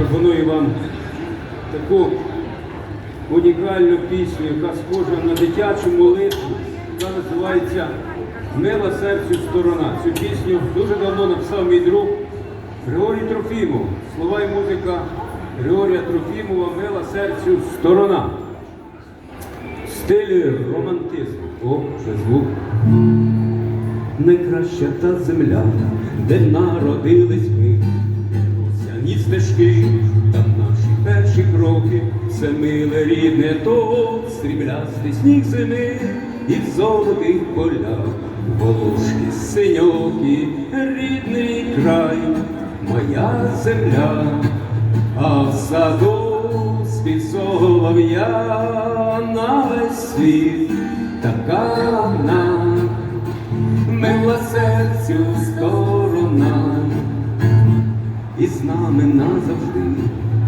пропоную вам таку унікальну пісню, яка схожа на дитячу молитву, яка називається Мила серцю сторона. Цю пісню дуже давно написав мій друг Григорій Трофімов. Слова і музика Григорія Трофімова Мила серцю сторона. В стилі романтизму. О, вже звук. Найкраща та земля, де народились ми, Осяні там наші перші кроки, все миле рідне то, сріблястий сніг зими, і в золотих полях волошки синьокі, рідний край, моя земля, а в саду з-під солов'я на весь світ така нам. Мила серцю сторона, і з нами назавжди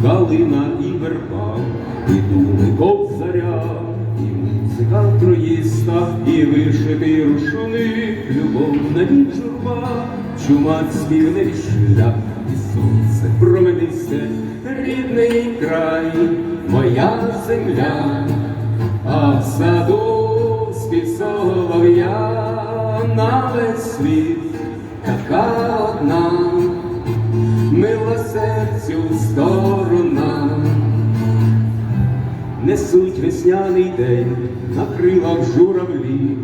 калина і верба, і думи кобзаря, і музика троїста, і вишитий рушник, любов на журба, чумацький шлях, і сонце променисте, рідний край, моя земля, а в саду з-під солов'я на весь світ така одна, мила серцю сторона. Несуть весняний день на крилах журавлі,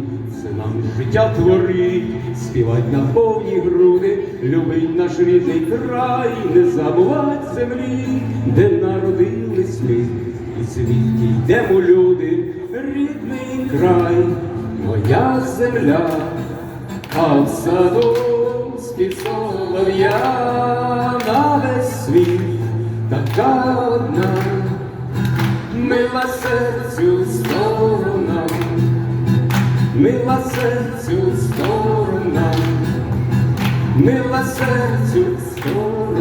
це нам життя творить, співать на повні груди, любить наш рідний край, не забувать землі, де народились ми, і звідки йдемо люди, рідний край, моя земля, а в саду з-під така одна мила серцю сторона, мила серцю сторона, мила серцю сторона.